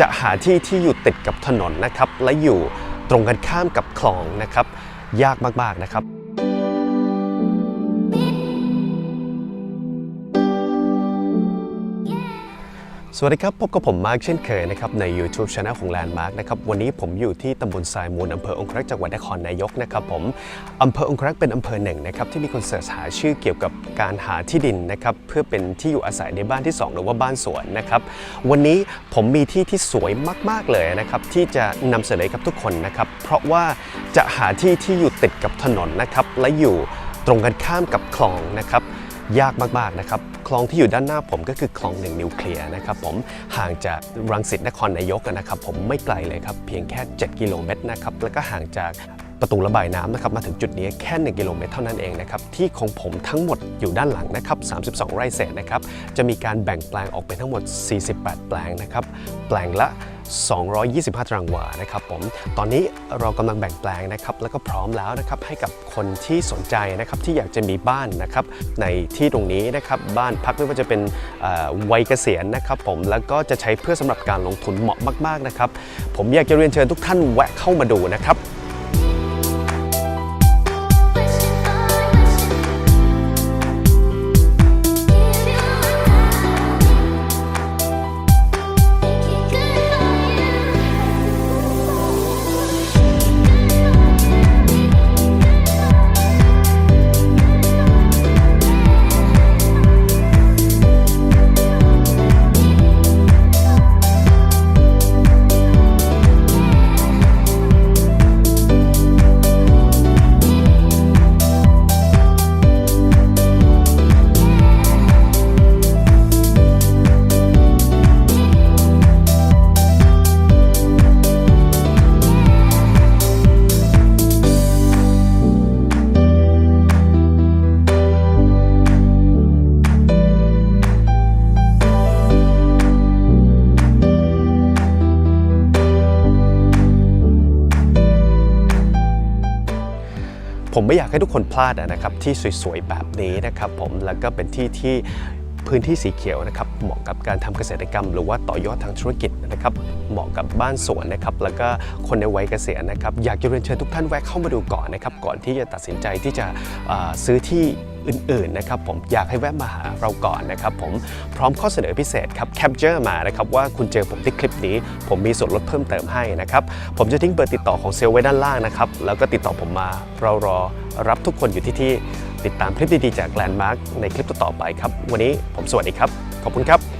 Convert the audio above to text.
จะหาที่ที่อยู่ติดกับถนนนะครับ และอยู่ตรงกันข้ามกับคลองนะครับ ยากมากๆนะครับ สวัสดีครับ พบกับผมมาร์คเช่นเคยนะครับใน YouTube Channel ของ Landmark นะครับวันนี้ผมอยู่ที่ตำบลทรายมูลอำเภอองครักษ์จังหวัดนครนายกนะครับผมอำเภอองครักษ์เป็นอำเภอหนึ่งนะครับที่มีคนเสิร์ชหาชื่อเกี่ยวกับการหาที่ดินนะครับเพื่อเป็นที่อยู่อาศัยในบ้านที่ 2 หรือว่าบ้านสวนนะครับวันนี้ผมมีที่ที่สวยมาก ๆ เลยนะครับที่จะนำเสนอให้กับทุกคนนะครับเพราะว่าจะหาที่ที่อยู่ติดกับถนนนะครับและอยู่ตรงกันข้ามกับคลองนะครับ ยากมากๆนะครับคลองที่อยู่ด้านหน้าผมก็คือคลองหนึ่งนิวเคลียร์นะครับผมห่างจากรังสิตนครนายกนะครับผมไม่ไกลเลยครับเพียงแค่ 7 กิโลเมตรนะครับแล้วก็ห่างจาก ประตูระบายน้ำนะครับมาถึงจุดนี้แค่ 1 กิโลเมตรเท่านั้นเองนะครับที่ของผมทั้งหมดอยู่ด้านหลังนะครับ32 ไร่เศษนะครับจะมีการแบ่งแปลงออกเป็นทั้งหมด 48 แปลงนะครับแปลงละ 225 ตารางวานะครับผมตอนนี้เรากำลังแบ่งแปลงนะครับแล้วก็พร้อมแล้วนะครับให้กับคนที่สนใจนะครับที่อยากจะมีบ้านนะครับในที่ตรงนี้นะครับบ้านพักไม่ว่าจะเป็นวัยเกษียณนะครับผมแล้วก็จะใช้เพื่อสำหรับการลงทุนเหมาะมากๆนะครับผมอยากจะเรียนเชิญทุกท่านแวะเข้ามาดูนะครับ ผมไม่อยากให้ทุกคนพลาดนะครับที่สวยๆแบบนี้นะครับผมแล้วก็เป็นที่ที่ พื้นที่สีเขียวนะครับเหมาะกับการทำเกษตรกรรม หรือว่าต่อยอดทางธุรกิจนะครับเหมาะกับบ้านสวนนะครับแล้วก็คนในวัยเกษียณนะครับอยากจะเรียนเชิญทุกท่านแวะเข้ามาดูก่อนนะครับก่อนที่จะตัดสินใจที่จะซื้อที่อื่นๆนะครับผมอยากให้แวะมาหาเราก่อนนะครับผมพร้อมข้อเสนอพิเศษครับแคปเจอร์มานะครับว่าคุณเจอผมที่คลิปนี้ ผมมีส่วนลดเพิ่มเติมให้นะครับผมจะทิ้งเบอร์ติดต่อของเซลล์ไว้ด้านล่างนะครับแล้วก็ติดต่อผมมาเรารอรับทุกคนอยู่ที่ที่ ติดตามคลิปดีๆจากแลนด์มาร์กในคลิปต่อไปครับ วันนี้ผมสวัสดีครับ ขอบคุณครับ